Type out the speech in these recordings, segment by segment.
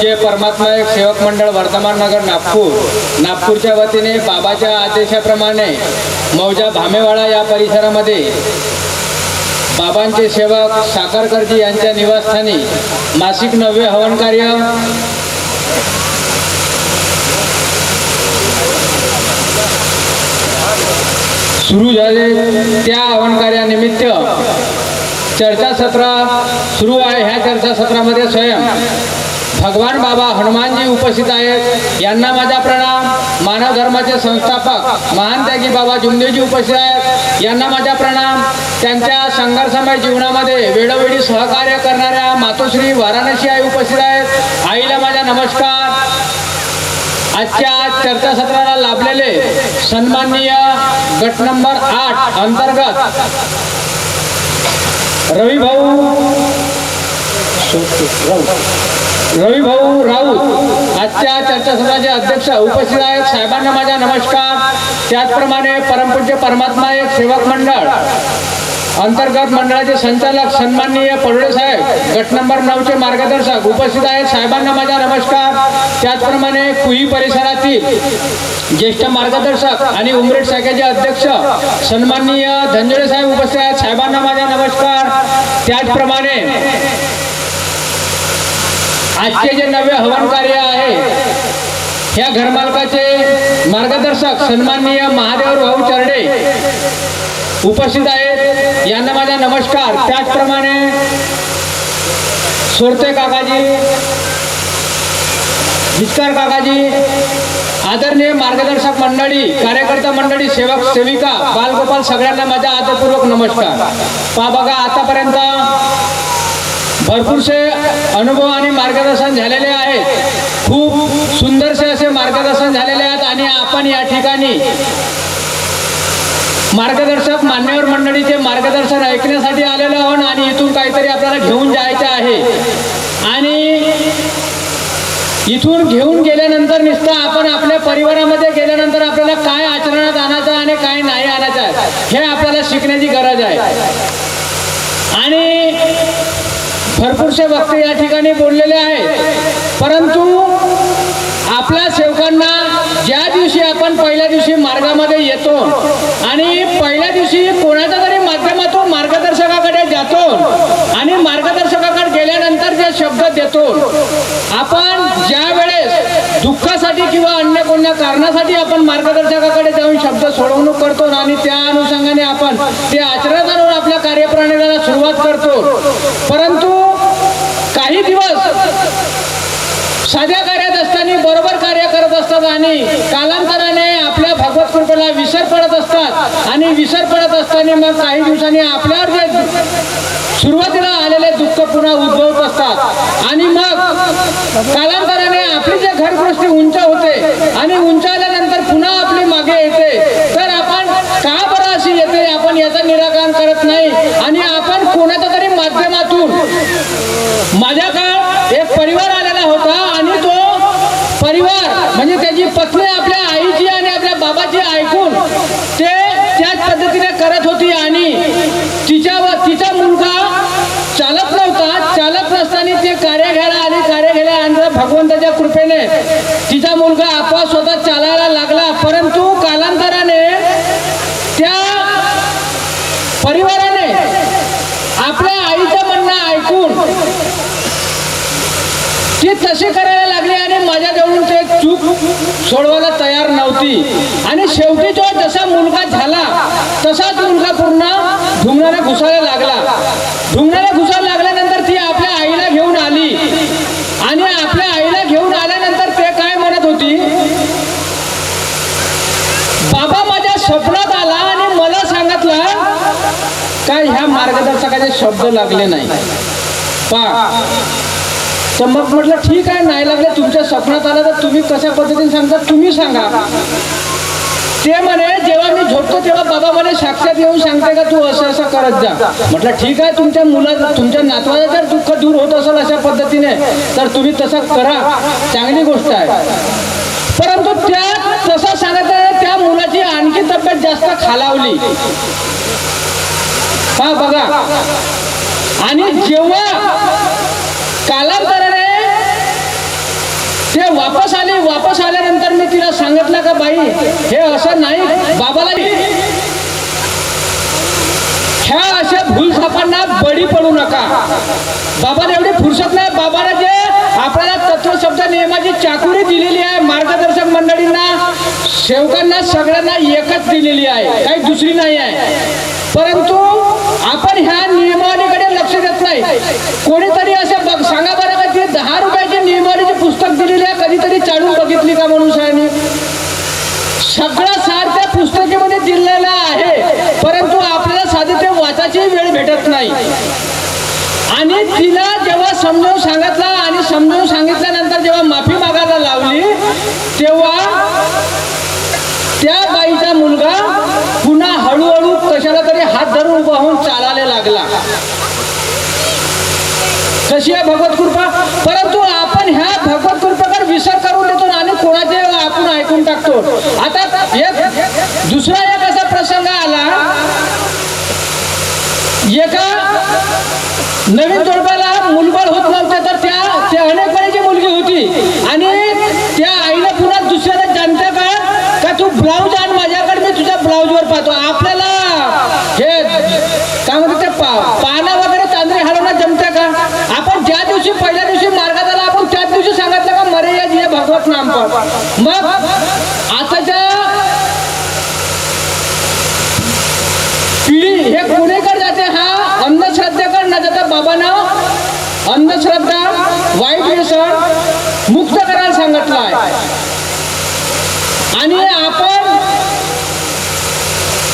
जे परमात्मा एक सेवक मंडळ वर्धमान नगर नागपूर नागपूरच्या वतीने बाबाच्या आदेशाप्रमाणे मौजा भामेवाडा या परिसरामध्ये बाबांचे सेवक साखरकरजी यांच्या निवासस्थानी मासिक नववे हवन कार्य सुरू झाले. त्या हवन कार्यानिमित्त चर्चासत्र सुरू आहे. ह्या चर्चासत्रामध्ये स्वयं भगवान बाबा हनुमानजी उपस्थित आहेत. यांना माझा प्रणाम. मानव धर्माचे संस्थापक महान त्यागी बाबा जुमदेवजी उपस्थित आहेत. यांना माझा प्रणाम. त्यांच्या संघर्षमय जीवनामध्ये वेळोवेळी सहकार्य करणाऱ्या मातोश्री वाराणसी आई उपस्थित आहेत. आईला माझा नमस्कार. आजच्या चर्चासत्राला लाभलेले सन्माननीय गट नंबर आठ अंतर्गत रवी भाऊ रवी भाऊ राऊत आजच्या चर्चासत्राचे अध्यक्ष उपस्थित आहेत. साहेबांना माझा नमस्कार. त्याचप्रमाणे परमपूज्य परमात्मा एक सेवक मंडळ अंतर्गत मंडळाचे संचालक सन्माननीय पडोळे साहेब गट नंबर नऊचे मार्गदर्शक उपस्थित आहेत. साहेबांना माझा नमस्कार. त्याचप्रमाणे कुई परिसरातील ज्येष्ठ मार्गदर्शक आणि उमरेड शाखेचे अध्यक्ष सन्माननीय धनजोडे साहेब उपस्थित आहेत. साहेबांना माझा नमस्कार. त्याचप्रमाणे आजचे जे नवे हवन कार्य आहे या घरमालकाचे मार्गदर्शक सन्माननीय महादेव भाऊ चरडे उपस्थित आहेत. यांना माझा नमस्कार. त्याचप्रमाणे सोडते काकाजी विस्कार काकाजी आदरणीय मार्गदर्शक मंडळी कार्यकर्ता मंडळी सेवक सेविका बालगोपाल सगळ्यांना माझा आदरपूर्वक नमस्कार. पा बघा आतापर्यंत भरपूरसे अनुभव आणि मार्गदर्शन झालेले आहेत. खूप सुंदरसे असे मार्गदर्शन झालेले आहेत आणि आपण या ठिकाणी मार्गदर्शक मान्यवर मंडळीचे मार्गदर्शन ऐकण्यासाठी आलेलो आहोत आणि इथून काहीतरी आपल्याला घेऊन जायचं आहे. आणि इथून घेऊन गेल्यानंतर नुसतं आपण आपल्या परिवारामध्ये गेल्यानंतर आपल्याला काय आचरणात आणायचं आणि काय नाही आणायचं आहे हे आपल्याला शिकण्याची गरज आहे. आणि भरपूरसे वक्ते या ठिकाणी बोललेले आहेत. परंतु आपल्या सेवकांना ज्या दिवशी आपण पहिल्या दिवशी मार्गामध्ये येतो आणि पहिल्या दिवशी कोणाच्या तरी माध्यमातून मार्गदर्शकाकडे जातो आणि मार्गदर्शकाकडे गेल्यानंतर जे शब्द देतो आपण ज्या वेळेस दुःखासाठी किंवा अन्य कोणत्या कारणासाठी आपण मार्गदर्शकाकडे जाऊन शब्द सोडवणूक करतो आणि त्या अनुषंगाने आपण ते आचरणात आणून आपल्या कार्यप्रणालीला सुरुवात करतो. परंतु काही दिवस साध्या कार्यात असताना बरोबर कार्य करत असतात आणि कालांतराने आपल्या भगवत कृपेला विसर पडत असतात आणि विसर पडत असताना मग काही दिवसांनी आपल्यावर जे सुरुवातीला आलेले दुःख पुन्हा उद्भवत असतात. आणि मग कालांतराने आपली जे घरगृष्टी उंच होते आणि उंच आल्यानंतर पुन्हा आपली मागे येते तर आपण का बरं अशी येते आपण याचं निराकरण करत नाही आणि आपण कोणाच्या तरी माध्यमातून माझ्या काळ एक परिवार आलेला होता आणि तो परिवार म्हणजे त्याची पत्नी आपल्या आईची आणि आपल्या बाबाची ऐकून ते त्याच पद्धतीने करत होती आणि तिच्या तिचा मुलगा चालत नव्हता. चालत नसताना ते कार्य घ्यायला आली. कार्य घ्यायला आणि भगवंताच्या कृपेने तिचा मुलगा आपोआप स्वतः चालायला लागला. परंतु कालांतराने त्या परिवाराने आपल्या आईचं ऐकून. ती तशी करायला लागली आणि माझ्याजवळून ते चूक सोडवायला तयार नव्हती. आणि शेवटी तो जसा मुलगा झाला तसाच मुलगा पूर्ण ढुंगणाला घुसायला लागला. ढुंगणाला घुसायला लागल्यानंतर ती आपल्या आईला घेऊन आली. आणि आपल्या आई घेऊन आल्यानंतर ते काय म्हणत होती बाबा माझ्या स्वप्नात आला आणि मला सांगितलं काय ह्या मार्गदर्शकाचे शब्द लागले नाही? पा. तर मग म्हटलं ठीक आहे नाही लागले तुमच्या स्वप्नात आलं तर तुम्ही कशा पद्धतीने सांगता तुम्ही सांगा. ते म्हणे जेव्हा मी झोपतो तेव्हा बाबा म्हणे साक्षात येऊन सांगते का तू असं असं करत जा. म्हटलं ठीक आहे तुमच्या मुला तुमच्या नातवाचं जर दुःख दूर होत असेल अशा पद्धतीने तर तुम्ही तसं करा. चांगली गोष्ट आहे. परंतु त्या तसं सांगत आहे त्या मुलाची आणखी तब्येत जास्त खालावली. हा बघा. आणि जेव्हा कालांतराने वापस आले वापस आल्यानंतर मी तिला सांगितलं का बाई हे असं नाही बाबाला ह्या अशा भूलथापांना बळी पडू नका. बाबाला एवढी फुरसत नाही. बाबाला जे आपल्याला तत्व शब्द नियमाची चाकुरी दिलेली आहे मार्गदर्शक मंडळींना सेवकांना सगळ्यांना एकच दिलेली आहे. काही दुसरी नाही आहे. परंतु आपण ह्या नियमावलीकडे लक्ष देत नाही. कोणीतरी असं बघ सांगा बरं का ती दहा रुपयाची नियमावलीची पुस्तक दिलेली आहे कधीतरी चालून बघितली का म्हणून साहेबांनी सगळं सार त्या पुस्तकेमध्ये दिलेलं आहे परंतु आपल्याला साधे ते वाचायची वेळ भेटत नाही. आणि तिला जेव्हा समजावून सांगितलं आणि समजावून सांगितल्यानंतर जेव्हा माफी मागायला लावली तेव्हा त्या बाईचा मुलगा पुन्हा हळूहळू कशाला तरी हात धरून उभा होऊन चालायला लागला तशी आहे भगवत कृपा. परंतु आपण ह्या भगवत कृपेकर विसर करून देतो आणि कोणाचे आपण ऐकून टाकतो. आता एक दुसरा एक असा प्रसंग आला. एका नवीन जोडप्याला मुलबळ होत नव्हते तर त्या त्या अनेक वेळेची मुलगी होती. आणि त्या आईला पुन्हा दुसऱ्याला जाणतं का? का तू ब्लाऊज आण माझ्याकडे मी तुझ्या ब्लाऊजवर पाहतो. आपल्याला हे काय म्हणते ते पा पानं वगैरे तांदळे हलवणं जमतं का आपण ज्या दिवशी पहिल्या दिवशी मार्गात आला आपण त्याच दिवशी सांगितलं का मरे या जिया भगवत नाम पण. मग आताच्या पिढी हे कोणीकडे जाते हा अंधश्रद्धेकडे न जाता बाबानं अंधश्रद्धा वाईट व्यसन मुक्त करायला सांगितलं आहे आणि आपण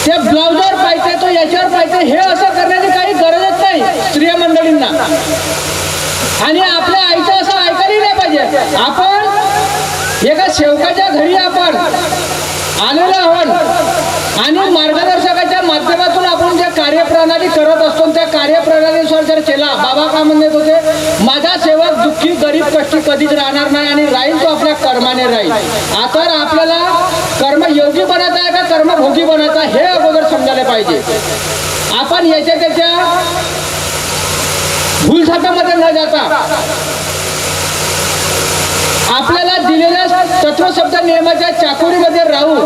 त्या ब्लाउजवर पाहिजे तो याच्यावर पाहिजे हे असं करण्याची काही गरजच नाही स्त्रिया मंडळींना. आणि आपल्या आईचं असं ऐकायला नाही पाहिजे. आपण एका सेवकाच्या घरी आपण आलेलो आहोत आणि मार्गदर्शकाच्या माध्यमातून आपण जे कार्यप्रणाली करत असतो त्या कार्यप्रणालीनुसार जर केला बाबा का म्हणत होते? माझा सेवक दुःखी गरीब कष्टी कधीच राहणार नाही आणि राहील तो आपल्या कर्माने राहील. आता आपल्याला कर्मयोगी बनायचा आहे का कर्मभोगी बनायचा आहे हे अगोदर समजायला पाहिजे. आपण याच्या त्याच्या भूलथापामध्ये न जाता. आपल्याला दिलेल्या तत्वशब्द नियमाच्या चाकोरीमध्ये राहून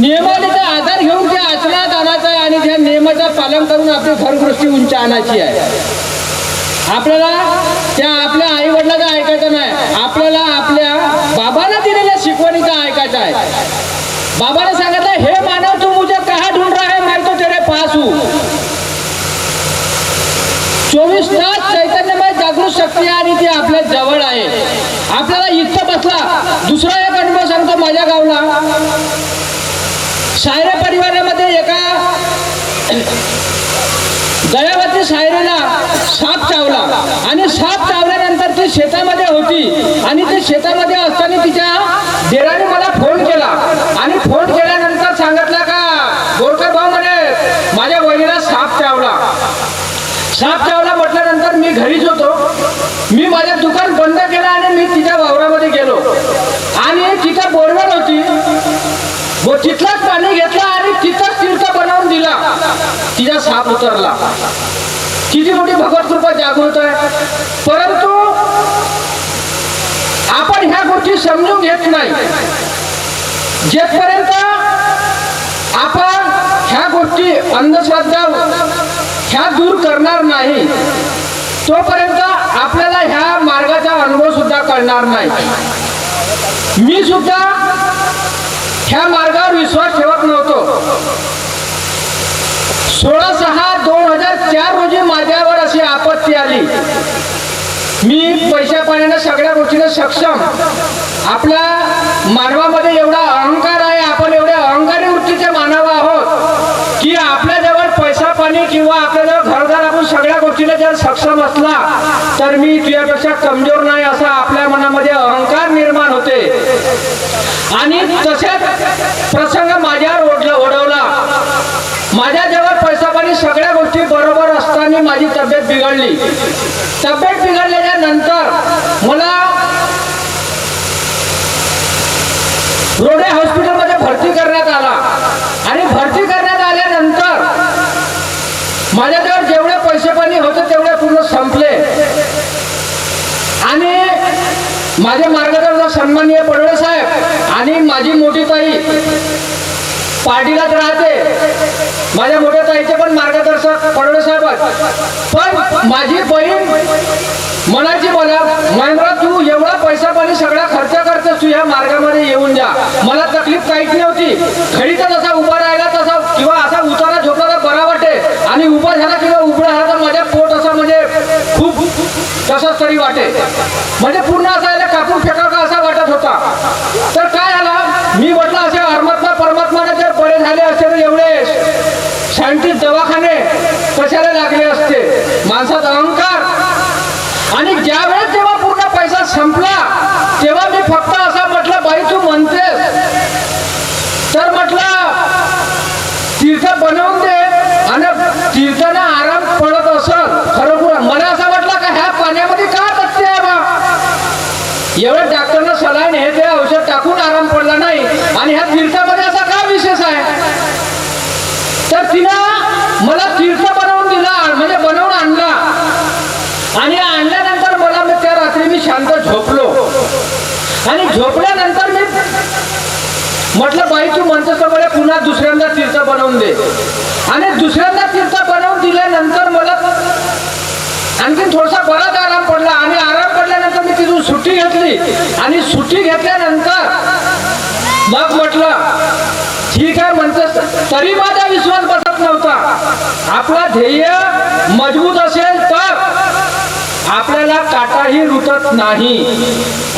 नियमाने आधार घेऊन त्या आचरणात आणायचा आहे आणि त्या नियमाचं पालन करून आपली घरगृष्टी उंच आणायची आहे. आपल्याला त्या आपल्या आई वडिलांचं ऐकायचं नाही. आपल्याला आपल्या बाबाला दिलेल्या शिकवणीचं ऐकायचं आहे. बाबाने सांगितलं हे मानव तू मुझे कहा ढूंढ रहा है? मैं तो तेरे पास हूँ. चोवीस तास चैतन्यमय जागृत शक्ती आहे आणि ती आपल्या जवळ आहे. आपल्याला इथं बसला दुसरा एक अनुभव सांगतो माझ्या गावला. सायरे परिवारामध्ये एका दयावती सायरेला साप चावला आणि साप चावल्यानंतर ती शेतामध्ये होती आणि ती शेतामध्ये असताना तिच्या देराने मला फोन केला. आणि फोन केल्यानंतर सांगितलं का बोरकर भाऊ म्हणे माझ्या वहिनीला साप चावला. साप चावला मी घरीच होतो. मी माझं दुकान बंद केलं आणि मी तिच्या वावरामध्ये गेलो. आणि तिथं बोरवेल होती. व तिथलाच पाणी घेतलं आणि तिथंच तीर्थ बनवून दिला. तिचा साप उतरला. किती मोठी भगवत कृपा जागृत आहे. परंतु आपण ह्या गोष्टी समजून घेत नाही. जेपर्यंत आपण ह्या गोष्टी अंधश्रद्धा ह्या दूर करणार नाही तोपर्यंत आपल्याला ह्या मार्गाचा अनुभव सुद्धा कळणार नाही. मी सुद्धा ह्या मार्गावर विश्वास ठेवत नव्हतो. सोळा सहा दोन हजार चार रोजी माझ्यावर अशी आपत्ती आली. मी पैशा पाण्यानं सगळ्या गोष्टीला सक्षम. आपल्या मानवामध्ये एवढा अहंकार जर सक्षम असला तर मी तुझ्यापेक्षा कमजोर नाही असा आपल्या मनामध्ये अहंकार निर्माण होते. आणि तसेच प्रसंग माझ्यावर ओढला ओढवला. माझ्याजवळ पैसा पाणी सगळ्या गोष्टी बरोबर असताना माझी तब्येत बिघडली. तब्येत बिघडल्याच्या नंतर मला रोडे हॉस्पिटलमध्ये भरती करण्यात आला. आणि भरती करण्यात आल्यानंतर माझ्याजवळ जेवढे पैसे पाणी होते तेवढे पूर्ण संपले आणि माझे मार्गदर्शक सन्माननीय पडवळे साहेब आणि माझी मोठी ताई पार्टीलाच राहते. माझ्या मोठ्या ताईचे पण मार्गदर्शक पडवळे साहेब पण माझी बहीण म्हणायची मला महेंद्र तू एवढा पैसा पाणी सगळा खर्च करतेस तू ह्या मार्गामध्ये येऊन जा. मला तकलीफ काहीच नव्हती. खडीचा जसा उभा राहिला तसा किंवा असा उतारा झोपला तर बरा वाटे. आणि उभा झाला किंवा उभा झाला तर माझ्या पोट असं म्हणजे खूप तसंच तरी वाटे. म्हणजे पूर्ण असा तू कापून का असा वाटत होता. तर काय झालं? मी म्हटलं असे परमात्मा परमात्माने जर बरे झाले असते तर एवढे सायंटिस्ट दवाखाने कशाला लागले असते? माणसाचा अहंकार. आणि ज्या वेळेस जेव्हा पूर्ण पैसा संपला तेव्हा मी फक्त असं म्हटलं बाई तू म्हणते तर म्हटलं तीर्थ बनवून दे आणि तीर्थाने आराम पडत असत खरोखर मला असं वाटलं का ह्या पाण्यामध्ये का तथ्य आहे बा एवढं डॉक्टरनं सलाईन हे ते औषध टाकून आराम पडला नाही आणि ह्या तीर्थामध्ये असा का विशेष आहे तर तिनं मला तीर्थ बनवून दिला म्हणजे बनवून आणला आणि आणल्यानंतर मला मी त्या रात्री मी शांत झोपलो आणि झोपल्यानंतर मी म्हटलं बाई तू पुन्हा दुसऱ्यांदा तीर्थ बनवून दे. आणि दुसऱ्यांदा तीर्थ बनवून दिल्यानंतर मला आणखीन थोडासा बराच आराम पडला आणि आराम पडल्यानंतर मी तिथून सुट्टी घेतली. आणि सुट्टी घेतल्यानंतर मग म्हटलं ठीक आहे म्हणतेस तरी माझा विश्वास बसत नव्हता. आपला ध्येय मजबूत असेल तर आपल्याला काटाही रुतत नाही.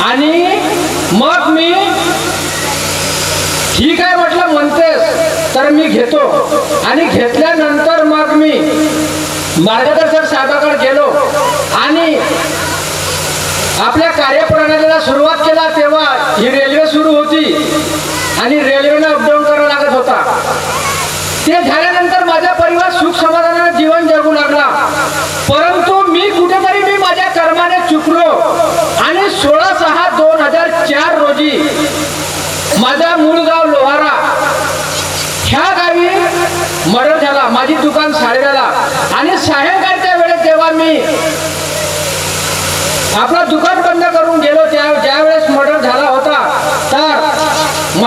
आणि मग मी ठीक आहे म्हटलं म्हणतेस तर मी घेतो. आणि घेतल्यानंतर मग मी मार्गदर्शक साहेबाकडे गेलो. आणि आपल्या कार्यप्रणालीला सुरुवात केला तेव्हा ही रेल्वे सुरू होती. आणि रेल्वेनं अपडाऊन करावं लागत होता. ते झाल्यानंतर माझा परिवार सुख समाधानाने जीवन जगू लागला. परंतु मी कुठेतरी मी माझ्या कर्माने चुकलो. आणि सोळा सहा दोन हजार चार रोजी माझा मूळ गाव लोहारा. ह्या गावी मर्डर झाला. माझी दुकान साडे आणि सायंकाळच्या वेळेस जेव्हा मी आपला दुकान बंद करून गेलो त्या ज्या वेळेस मर्डर झाला होता तर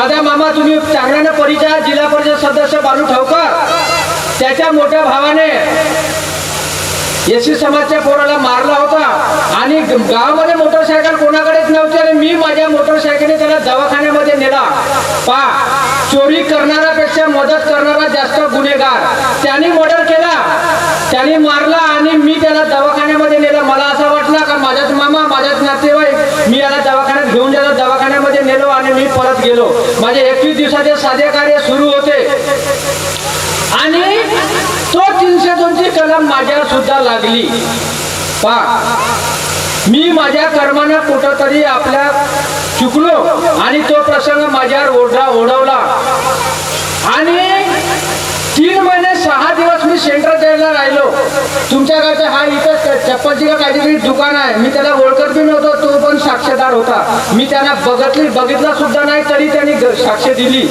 माझा तुम्ही चांगल्यानं परिचय जिल्हा परिषद सदस्य बालू ठावकर त्याच्या मोठ्या भावाने एसी समाजच्या पोराला मारला होता. आणि गावामध्ये मोटरसायकल कोणाकडेच नव्हती आणि मी माझ्या मोटरसायकलने त्याला दवाखान्यामध्ये नेला. पा चोरी करणाऱ्यापेक्षा मदत करणारा जास्त गुन्हेगार. त्यांनी मर्डर केला. त्याने मारला आणि मी त्याला दवाखान्यामध्ये नेलं. मला असं वाटलं का माझ्याच मामा माझ्याच नातेवाईक मी याला दवाखान्यात घेऊन गेलो आणि मी परत गेलो. माझे एकवीस दिवसाचे साधे कार्य सुरू होते. आणि तो तीनशे दोनची कलम माझ्यावर सुद्धा लागली. पा मी माझ्या कर्मानं कुठंतरी आपल्या चुकलो आणि तो प्रसंग माझ्यावर ओढा ओढवला. आणि तीन महिने सहा दिवस मी सेंट्रल जेलला राहिलो. तुमच्याकडचं हा इथं चप्पलची का काहीतरी दुकान आहे. मी त्याला ओळखत बी नव्हतो तो पण साक्षीदार होता. मी त्यांना बघतली बघितला सुद्धा नाही तरी त्यांनी साक्ष दिली.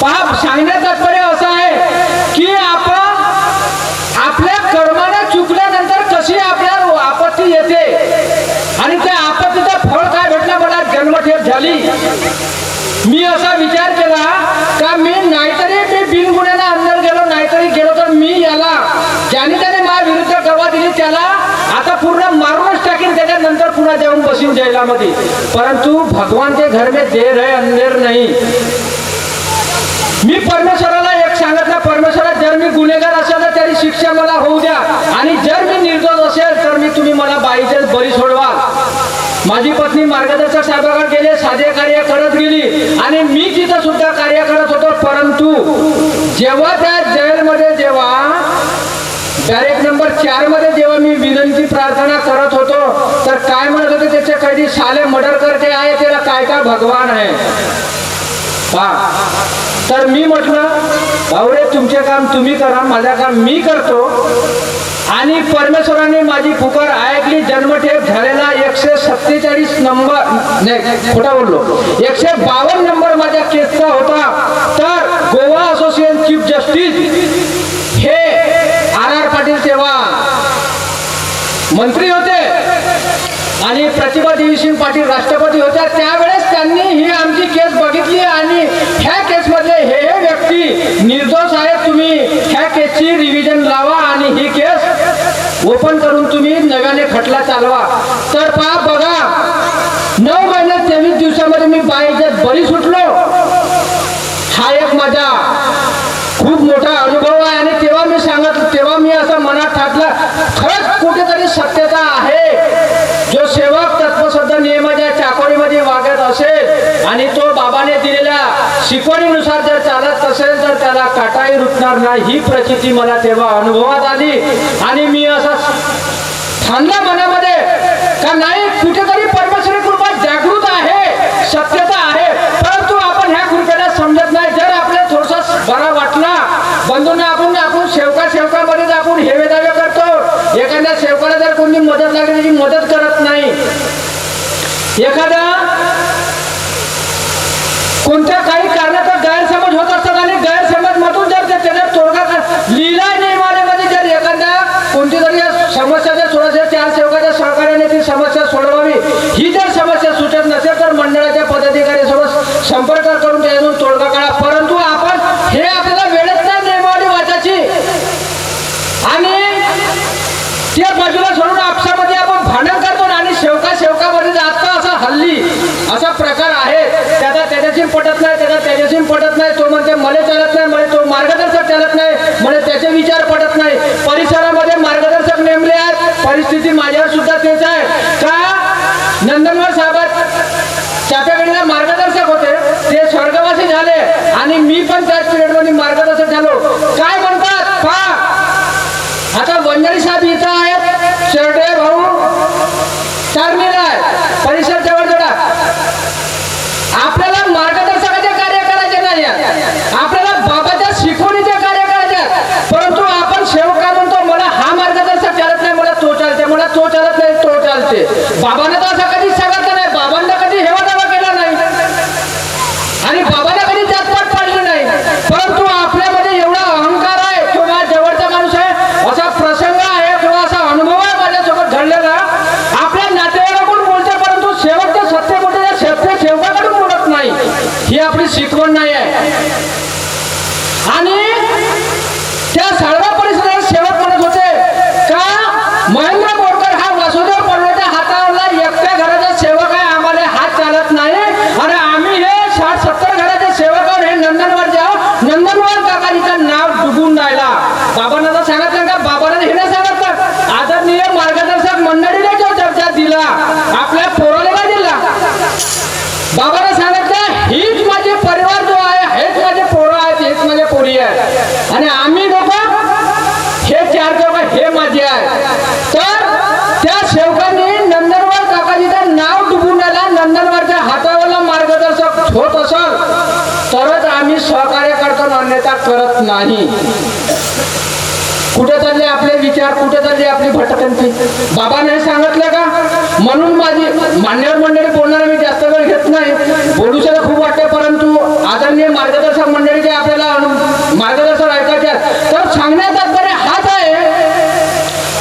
पहा सांगण्यात तात्पर्य असं आहे की आपण आपल्या कर्माने चुकल्यानंतर कशी आपल्या आपत्ती येते आणि त्या आपत्तीचं फळ काय भेटलं मला जन्मठेप झाली. मी असा विचार केला का मी नाहीतरी मी बिनगुन्ह्याने अंदर गेलो नाहीतरी गेलो तर मी याला ज्याने त्याने माझ्या विरुद्ध गवा दिली त्याला आता पूर्ण मारूनच टाकीन त्याच्यानंतर शिव जयला बसीन परंतु भगवान के घर में देर है अंधेर नाही. मी परमेश्वराला एक सांगितलं परमेश्वरा जर मी गुन्हेगार असेल तर त्याची शिक्षा मला होऊ द्या. आणि जर मी निर्दोष असेल तर मी तुम्ही मला बाईचे बरी सोडवा. माझी पत्नी मार्गदर्शक साहेबाकडे गेले साधे कार्य करत गेली. आणि मी तिथं सुद्धा कार्य करत होतो. परंतु जेव्हा त्या बॅरेक नंबर चारमध्ये जेव्हा मी विनंती प्रार्थना करत होतो तर काय म्हणत होते त्याचे कैदी साले मर्डर करते आहे त्याला काय काय भगवान आहे. हा तर मी म्हटलं भाऊरे तुमचे काम तुम्ही करा माझं काम मी करतो. आणि परमेश्वराने माझी पुकार ऐकली जन्मठेप झालेला एकशे सत्तेचाळीस नंबर नाही खोटा बोललो. एकशे बावन्न नंबर माझ्या केसचा होता. तर Goa association chief justice Patil तेव्हा. मंत्री होते. आणि प्रतिभा देवीसिंग पाटील राष्ट्रपती होत्या त्या त्यांनी ही आमची केस बघितली आणि ह्या केसमधले हे हे व्यक्ती निर्दोष आहेत तुम्ही ह्या केसची रिव्हिजन लावा आणि ही केस ओपन करून तुम्ही नव्याने खटला चालवा तर पहा बघा नऊ महिन्यात तेवीस दिवसामध्ये मी बाईच्यात बरी सुटलो हा एक माझा खूप मोठा अनुभव आहे आणि तेव्हा मी सांगत तेव्हा मी असं मनात ठाकलं खरंच कुठेतरी सत्यता आहे जो सेवक तत्वशुद्ध नियमाच्या चाकोरीमध्ये वागत असेल आणि तो बाबाने दिलेल्या शिकवणीनुसार जर चालत असेल तर त्याला काटाही रुटणार नाही. ही प्रचिती मला तेव्हा अनुभवात आली. आणि मी असा ठाणला मनामध्ये का नाही कुठेतरी परमेश्वरी कृपा जागृत आहे सत्यता आहे. परंतु आपण ह्या कृपेला समजत नाही. जर आपल्या थोडसा बरा वाटला बंधूंना आपण आपण सेवका सेवकामध्ये आपण हेवे दावे करतो. एखाद्या सेवकाला जर कोणी मदत लागली त्याची मदत करत नाही. एखादा कोणत्या काही कारण गैरसमज होत असतात आणि गैरसमज मधून जर ते त्याचा तोडगा कर- लिहिला नियमामध्ये जर एखाद्या कोणती तरी समस्या जर सोडायची चार सेवकाच्या सहकार्याने ती समस्या सोडवावी ही जर समस्या सुटत नसेल तर मंडळाच्या पदाधिकाऱ्यासोबत संपर्क करून त्यातून तोडगा काढा परंतु आपण हे आपल्याला वेळेत नाही नियमावली वाचायची आणि त्या बाजूला सोडून आपसामध्ये आपण भांडण करतो ना आणि शेवका शेवकामध्ये आता असा हल्ली असा प्रकार आहे त्याचा त्याच्याशी पटत नाही त्याचा पटत नाही तो म्हणते मला चालत नाही मला तो मार्गदर्शक चालत नाही मला त्याचे विचार पटत नाही. परिसरामध्ये मार्गदर्शक नेमले आहेत परिस्थिती माझ्यावर सुद्धा तेच आहे. का? नंदनवर साहेब त्याच्याकडे मार्गदर्शक होते ते स्वर्गवासी झाले आणि मी पण त्याच पिरियडमध्ये मार्गदर्शक झालो. काय म्हणतात? पहा. आता वंजारी साहेब इथं आहेत शेरडे भाऊ चार आहे. परिसर जवळ जवळ आपल्याला मार्गदर्शकाचे कार्य करायचे नाही आहे. आपल्याला बाबाच्या शिकवणीचे कार्य करायचे आहे. परंतु आपण सेवका म्हणतो मला हा मार्गदर्शक चालत नाही मला तो चालते मला तो चालत नाही तो चालते बाबांना तर असं कधीच सांगितलं नाही. बाबांना कधी हेवा दावा केला नाही. आणि बाबाने कधी जातपात पाडली नाही. परंतु आपल्यामध्ये एवढा अहंकार आहे किंवा जवळचा माणूस आहे असा प्रसंग आहे किंवा असा अनुभव आहे माझ्यासोबत घडलेला. आपल्या नातेवाईकाकडून बोलते परंतु शेवटच्या सत्य बोलते सत्य सेवकाकडून बोलत नाही. ही आपली शिकवण नाही आहे आणि त्या साळवा परिसरात सेवक म्हणत होते का महेंद्र बोरकर हा वसुदेव पडल्याच्या हातावरला एकट्या घराचा सेवक आहे आम्हाला हात चालत नाही आणि आम्ही हे साठ सत्तर घराचे सेवक आहोत हे नंदनवर जाऊ नंदनवर काकाजीचं नाव डुबून राहिला बाबांना तर सांगितलं का बाबांना हे नाही सांगितलं आदरणीय मार्गदर्शक मंडळीने जो चर्चा दिला आपल्या पोराला काय दिला बाबाने सांगितलं हीच माझे परिवार जो आहे हेच माझे पोरं आहेत हेच माझे पोरी आहेत आणि आम्ही लोक हे चार लोक हे माझे आहेत तर त्या सेवकांनी नंदनवर काकाजीचं नाव डुबून आला नंदनवरच्या हातावरला मार्गदर्शक होत असल तरच आम्ही सहकार्य करतो अन्यथा करत नाही. कुठे चालले आपले विचार कुठे चालले आपली भटकंती. बाबाने नाही सांगितलं का? म्हणून माझी मान्यवर मंडळी बोलणार मी जास्त वेळ घेत नाही. बोलूशाला खूप वाटते परंतु आदरणीय मार्गदर्शक मंडळीचे आपल्याला मार्गदर्शन ऐकायचे तर सांगण्यात तात्पर्य हाच आहे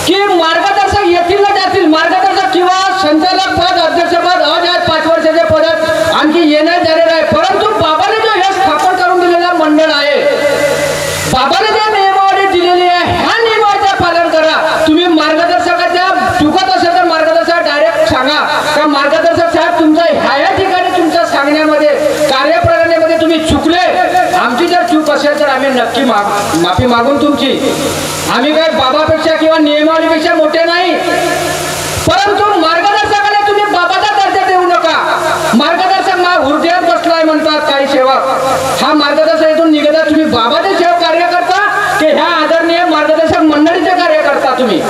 की मार्गदर्शक येतील ना जातील. मार्गदर्शक किंवा संचालक पद अध्यक्षपद अज आहेत पाच वर्षाचे पद आहेत. आणखी येण्यात झालेलं आहे. परंतु बाबाने जो हे स्थापन करून दिलेला मंडळ आहे बाबाने ज्या नियमावली दिलेली आहे ह्या नियमाचे पालन करा. तुम्ही मार्गदर्शकाच्या चुकत असेल तर मार्गदर्शक डायरेक्ट सांगा. का मार्गदर्शक साहेब तुमचा ह्या ठिकाणी तुमच्या सांगण्यामध्ये कार्यप्रणालीमध्ये तुम्ही चुकले? आमची जर चूक असेल तर आम्ही नक्की माग माफी मागून तुमची. आम्ही काय बाबापेक्षा किंवा नियमावलीपेक्षा मोठे नाही. परंतु मार्ग तुम्ही बाबाचा दर्जा देऊ नका मार्गदर्शक मा हृदयात बसलाय म्हणतात काही सेवक हा मार्गदर्शक इथून निघता तुम्ही बाबाचे सेवक कार्य करता की ह्या आदरणीय मार्गदर्शक मंडळीचे कार्य करता तुम्ही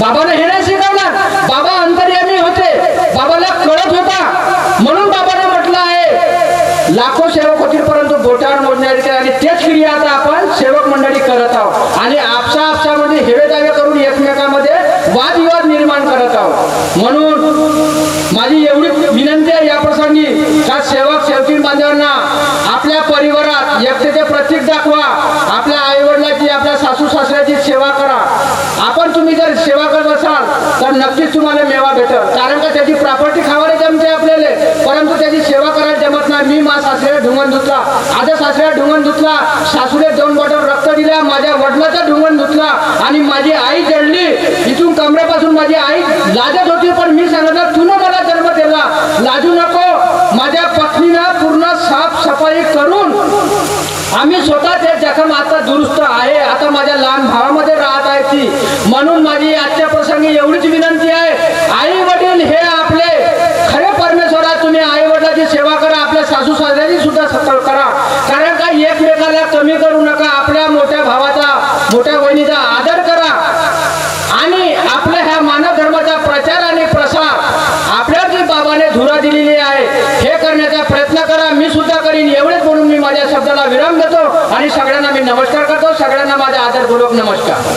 बाबाने हे नाही शिकवणार बाबा अंतर्यामी होते. बाबाला कळत होता. म्हणून बाबाने म्हटलं आहे लाखो सेवक होतील परंतु बोटावर मोजण्याचे आणि तेच क्रिया आता आपण सेवक मंडळी करत आहोत. आणि आपसा आपसामध्ये हेवे दावे करून एकमेकांमध्ये वादविवाद निर्माण करत आहोत. म्हणून माझी एवढी विनंती आहे या प्रसंगी का सेवक सेवकीन बांधवांना आपल्या परिवारात एकतेचे प्रतीक दाखवा आपल्या आईवडिलाची आपल्या सासू सासऱ्याची सेवा करा आपण तुम्ही जर सेवा करत असाल तर नक्की नक्कीच तुम्हाला मेवा भेटल. कारण का त्याची प्रॉपर्टी खावायला जमते आपल्याला. परंतु त्याची सेवा करायला जमत नाही. मी मा सासऱ्या ढुंगण धुतला. आता सासऱ्या ढुंगण धुतला. सासूने दोन बॉटल रक्त दिल्या. माझ्या वडिलाचा ढुंगण धुतला. आणि माझी आई जडली. इथून कमरेपासून माझी आई लाजत होती. पण मी सांगितलं तू मला जन्म दिला. लाजू नको. माझ्या पत्नीनं पूर्ण साफसफाई करून आम्ही स्वतः ते जखम आता दुरुस्त आहे. आता माझ्या लहान भावामध्ये राहत आहे ती. म्हणून माझी आजच्या प्रसंगी एवढीच विनंती आहे. आई वडील हे आपले खरे परमेश्वरा तुम्ही आई वडिलाची सेवा करा. आपल्या सासू सासऱ्याची सुद्धा सकल करा. कारण का एकमेकाला कमी करू नका. आपल्या मोठ्या भावाचा मोठ्या बहिणीचा आदर करा आणि आपल्या ह्या मानव धर्माचा प्रचार आणि प्रसार आपल्या जी बाबाने धुरा दिलेली आहे हे करण्याचा प्रयत्न करा मी सुद्धा करीन एवढेच म्हणून मी माझ्या शब्दाला विराम देतो आणि सगळ्यांना मी नमस्कार करतो सगळ्यांना माझा आदरपूर्वक नमस्कार